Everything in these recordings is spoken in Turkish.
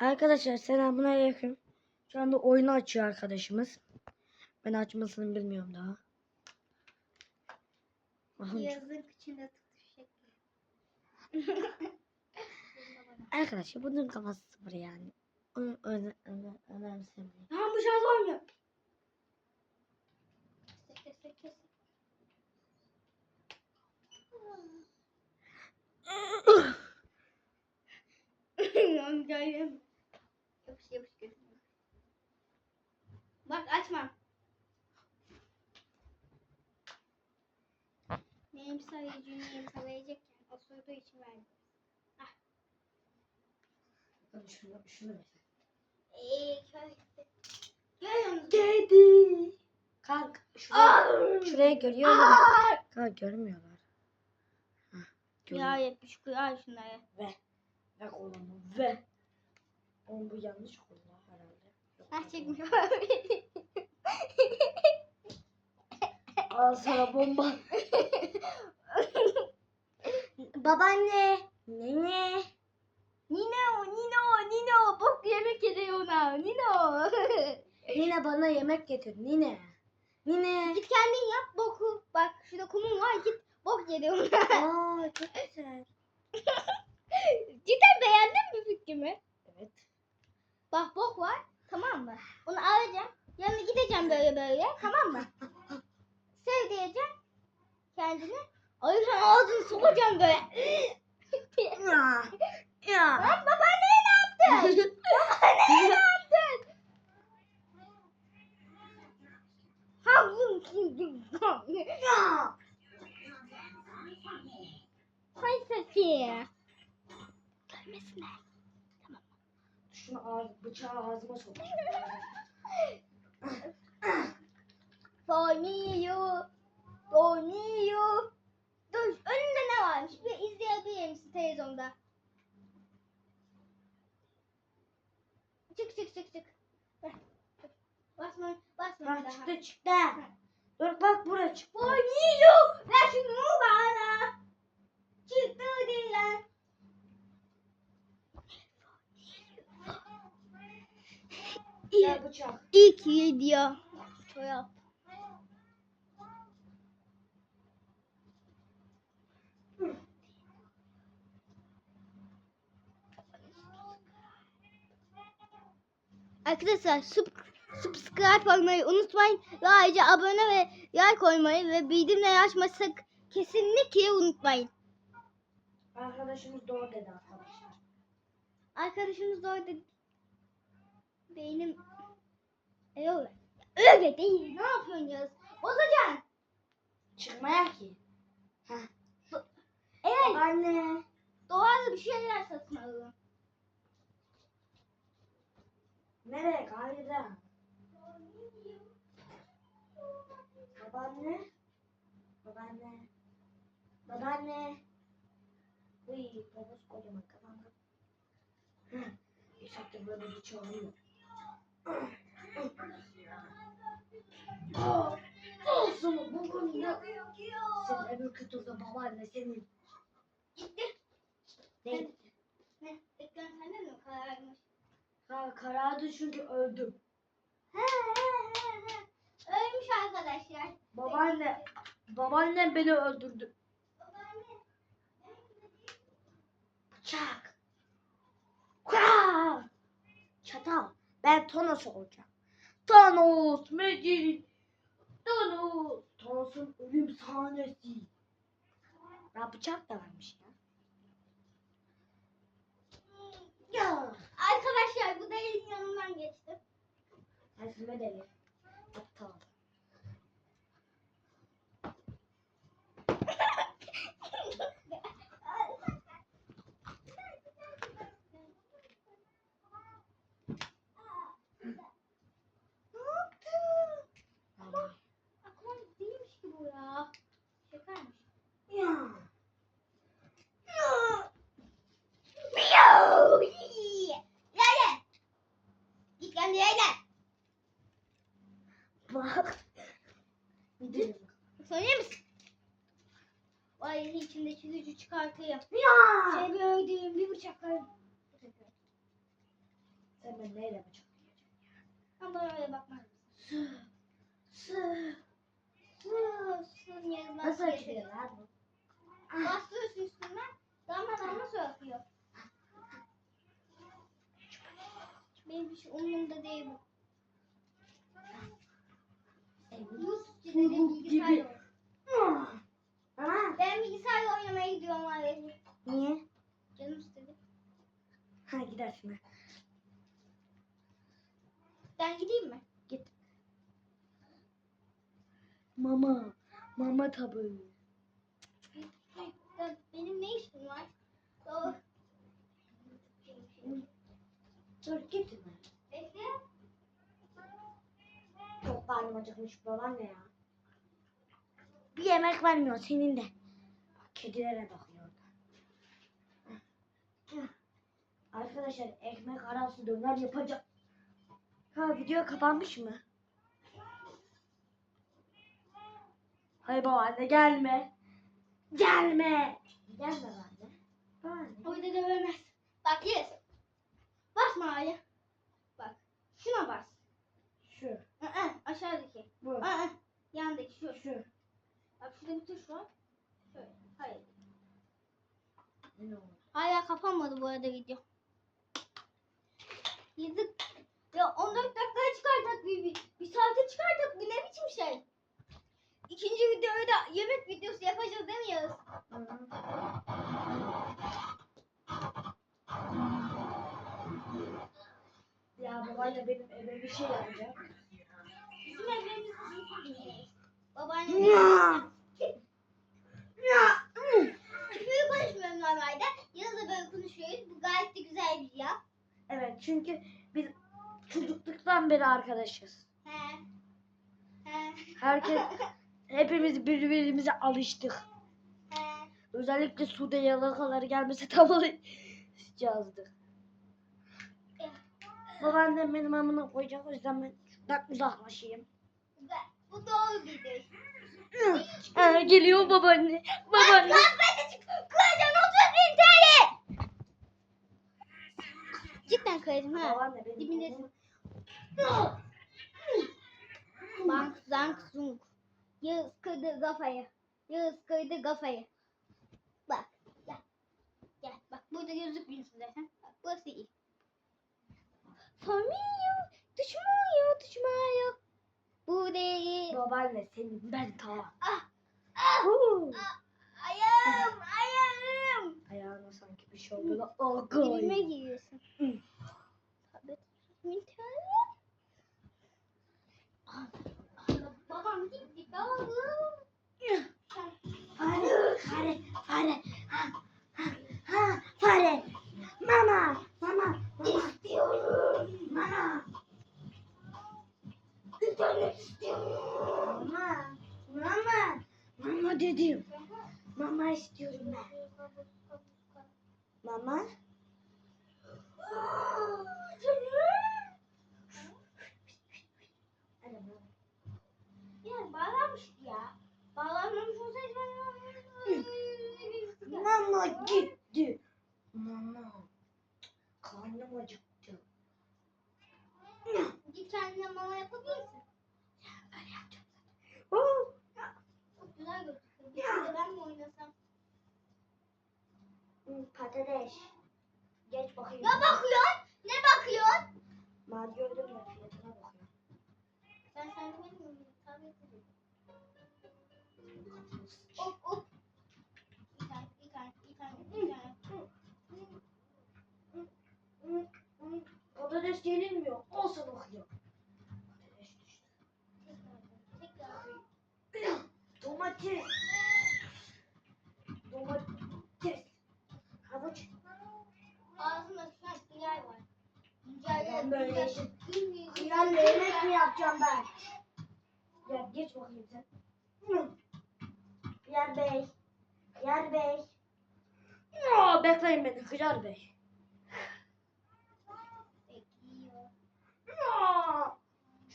Arkadaşlar selamünaleyküm. Şu anda oyunu açıyor arkadaşımız. Ben açmasını bilmiyorum daha. Yazık içinde tutuşacak. Arkadaşlar bunun kafası sıfır yani. Onu öne, öne, önemsemiyor. Tamam bu şans olmuyor. Kes kes Şunu, şunu ver. Görüyor musun? Dedi. Kalk şuraya, Aa! şuraya görüyor musun? Kalk görmüyorlar. Hah, Ya görüyor. yapmış al şunları. Ve. Ve kolumu ve. Oğlum bu yanlış kolu herhalde. Ah olabilir. Al sana bomba. Babaanne. Nene. Nine bana yemek getir. Nine. Nine. git kendin yap boku. Bak şurada kumun var git bok yedi. Aa çok güzel. Cidden beğendin mi fikrimi? Evet. Bak bok var tamam mı? Onu alacağım. Yanına gideceğim böyle böyle tamam mı? Sev diyeceğim kendini. Ay sen ağzını sokacağım böyle. Ya. Ya. Lan babaanneye ne yaptın? babaanneye ne yaptın? Ha Ya. Hay Safiye. Gelmesine. Şunu ağız, bıçağı ağzıma sok. Soniyo. Soniyo. Dur önünde ne varmış? Bir izleyebilir misin televizyonda? Çık çık çık çık. Ver, çık. Basma basma Ha, bir daha. Çıktı çıktı. Dur bak buraya çık. Soniyo. Ver şunu bana. Çıktı değil lan. Gel bıçak. İlk video. Çorap. Arkadaşlar sub subscribe olmayı unutmayın. Ve ayrıca abone ve like koymayı ve bildirimleri açmayı sak- kesinlikle unutmayın. Arkadaşımız doğru dedi arkadaşlar. Arkadaşımız da orada benim öyle, öyle değil. Ne yapıyorsun Yağız? Bozacaksın. Çıkmaya ki. Heh. Evet. Anne. Doğada bir şeyler satın alın. Nereye Gayda? Babaanne. Babaanne. Babaanne. Uy babası kocaman kafamda. İşte böyle bir çağırıyor. Olsun bugün ya. Sen öbür kutuda babaanne senin. Gitti. Ne? Ne? Ekran sende mi kararmış? Ha, karardı çünkü öldüm. He he he he. Ölmüş arkadaşlar. Babaanne, babaannem beni öldürdü. Bıçak. Kura! Çatal. Ben Thanos olacağım. Thanos, Magic. Thanos. Thanos'un ölüm sahnesi. Ya bıçak da varmış ya. Ya. Arkadaşlar bu delinin yanından geçti. Tersime deli. Aptal. Ne yaptın? Vallahi. Aklım değilmiş ki bu ya. Şakarmış. Ya. Miyav! Yere! Git kendi yerine. Bak. Gidelim. Söyleyeyim misin? Vay içindeki gücü çıkartayım. Ya. Seni öldüğüm bir bıçak Sen ben neyle bıçak Ama öyle bakmaz mısın? Nasıl açılıyor lan bu? Bastırıyorsun üstüne. Damla damla su akıyor. Benim hiç umurumda değil bu. Bilgisayar gibi. oyunu. Ama Ben bilgisayarla oynamaya gidiyorum ailece. niye? Canım istedi. Ha gidersin. ha. Ben gideyim mi? Git. Mama. Mama tabii. Ya Benim ne işim var? Doğru. Dur gitme. Bekle. Çok karnım acıkmış babaanne ya. Bir yemek vermiyor senin de. Kedilere bakıyor. Arkadaşlar ekmek arası döner yapacağım. Ha video kapanmış mı? Hayır babaanne gelme. Gelme. Gelme babaanne. Babaanne. Orada dövemez. Bak yes. Basma Ali. Bak. Şuna bas. Şu. Aa, aşağıdaki. Bu. Aa, yandaki şu. Şu. Bak şurada bir tuş var. Şöyle. Hayır. Ne oldu? Hala kapanmadı bu arada video. Yazık. Ya 14 dakikaya çıkartak bir, bir, bir saate çıkartak bu ne biçim şey? İkinci videoyu da yemek videosu yapacağız değil mi Yağız? Ya babaanne benim eve bir şey yapacak. Bizim evlerimiz Babaannem Ya. Ya. Küfür konuşmuyorum normalde. Yağız'la böyle konuşuyoruz. Bu gayet de güzel bir ya. Evet çünkü biz çocukluktan beri arkadaşız. He. He. Herkes hepimiz birbirimize alıştık. He. Özellikle Sude yalakaları gelmese tam alışacağızdık. Babaannem benim amına koyacak o yüzden ben şuradan uzaklaşayım. Bu doğru bir şey. Geliyor babaanne. Babaanne. Koyacaksın 30 bin TL. Cidden koyacağım ha. Babaanne benim. Dibindesin. Bank zank zunk. Yağız kırdı kafayı. Yağız kırdı kafayı. Bak. Gel. Gel. Bak burada gözükmüyorsun zaten. Bak burası iyi. Familya. Düşmüyor. Düşmüyor. Bu değil. Babaanne senin ben tamam. Ah. Ah. Huu. ah. Ayağım. Ayağım. Ayağına sanki bir şey oldu. Oh. Dibime giriyorsun. Hı. Tabii. Bin TL. Babam gitti. Babam. Fare, fare, fare. Ha, ha, ha, fare. Mama, mama, mama istiyorum. Mama. İnternet istiyorum. Mama, mama, mama dedim. Mama istiyorum ben. Mama. Aa, Hadi mama. Ya bağlanmıştı ya. Bağlanmamış olsaydı ben Mama gitti. Mama. Karnım acıktı. Git kendine mama yapabilirsin. Böyle yapacağım zaten. Oo. Çok güzel gözüküyor. Bir de ben mi oynasam? Patates. Geç bakayım. Ne bakıyorsun? Ne bakıyorsun? Mavi gördüm de fiyatına bakıyorum. Ben sen benim? Tabii. Hop hop. Bir tane, bir tane, bir tane, bir tane. Hmm, hmm, Patates yenilmiyor. Olsun bakıyor. Patates düştü. Tekrar. Domates. Domates. Havuç. Ağzımda şu an hıyar var. Ben Hıyarla yemek mi yapacağım ben? Ya geç bakayım sen. Hıyar Bey. Hıyar Bey. Ya, bekleyin beni Hıyar Bey.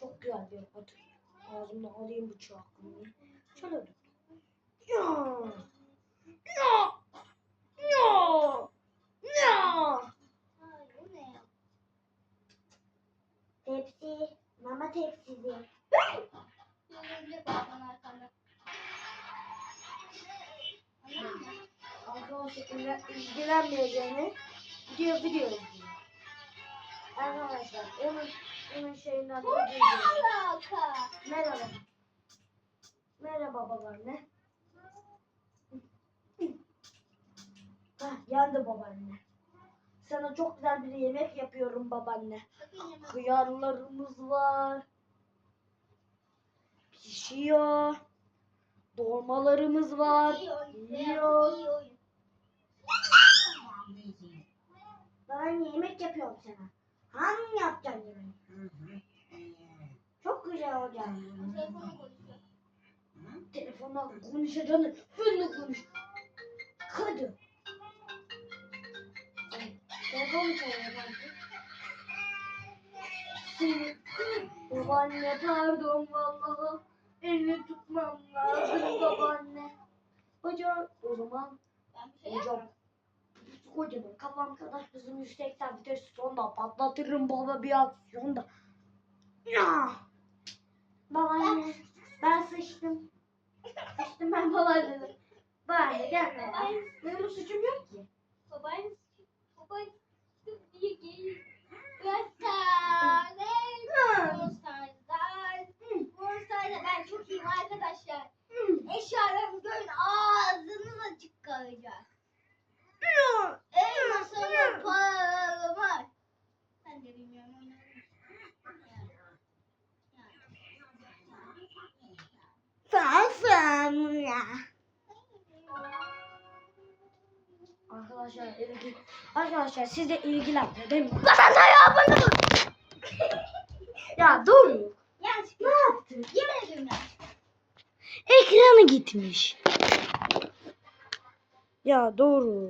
Çok güzel bir otur. Ağzımda alayım bıçağı. Şöyle dur. Ya. İlgilenmeyeceğini video izliyor. Arkadaşlar onun onun şeyinden Bu ne alaka? Merhaba. Merhaba babaanne. Hah, yandı babaanne. Sana çok güzel bir yemek yapıyorum babaanne. Hıyarlarımız var. Pişiyor. Dolmalarımız var. Yiyor. İyi oyun. Ben yemek yapıyorum sana. Hangi yapacaksın yemeği? Çok güzel olacak. Telefonu konuşuyor. Telefonla konuşacaksın. Benimle konuş. Hadi. Telefon çalıyor. Seni babaanne pardon vallahi elini tutmam lazım babaanne. Hocam o zaman Ben şey hocam. Kocaman kafam kadar hızım yüksekten vites sonda patlatırım baba bir aksiyonda. Ya. Babaanne ben sıçtım. Sıçtım ben babaanne. Babaanne gelme. Benim suçum yok ki. Sen ya. Arkadaşlar ilgi Arkadaşlar siz de ilgilenme değil mi? ya bunu Ya dur. Yanlış. Ne yaptın? Yemin ediyorum yanlış. Ekranı gitmiş. Ya doğru.